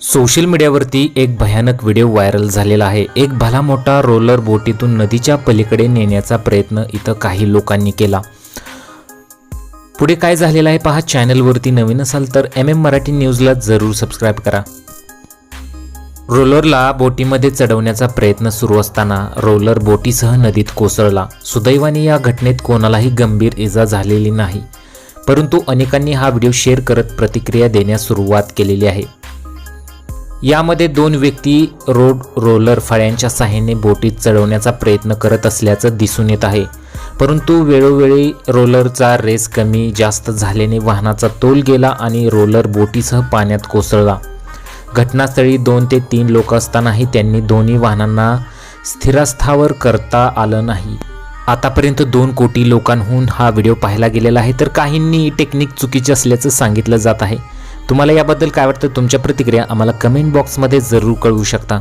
Social मीडियावरती एक भयानक व्हिडिओ व्हायरल झालेला आहे. एक भला मोठा रोलर बोटीतून नदीच्या पलीकडे नेण्याचा प्रयत्न इथं काही लोकांनी केला. पुढे काय झालेलं आहे पहा चॅनलवरती नवीन असाल तर एम एम मराठी न्यूजला जरूर सबस्क्राईब करा. रोलरला बोटीमध्ये चढवण्याचा प्रयत्न सुरू असताना रोलर बोटीसह नदीत कोसळला. सुदैवाने या घटनेत कोणालाही गंभीर इजा झालेली नाही. परंतु अनेकांनी हा व्हिडिओ शेअर करत प्रतिक्रिया देण्यास सुरुवात केलेली आहे. यामध्ये दोन व्यक्ती रोड रोलर फळ्यांच्या साहाय्याने बोटीत चढवण्याचा प्रयत्न करत असल्याचं दिसून येत आहे. परंतु वेळोवेळी रोलरचा रेस कमी जास्त झाल्याने वाहनाचा तोल गेला आणि रोलर बोटीसह पाण्यात कोसळला. घटनास्थळी दोन ते तीन लोक असतानाही त्यांनी दोन्ही वाहनांना स्थिरास्थावर करता आलं नाही. आतापर्यंत दोन कोटी लोकांहून हा व्हिडिओ पाहायला गेलेला आहे तर काहींनी टेक्निक चुकीची असल्याचं सांगितलं जात आहे. तुम्हाला याबद्दल काय वाटतं? तुमच्या प्रतिक्रिया आम्हाला कमेंट बॉक्समध्ये जरूर कळवू शकता.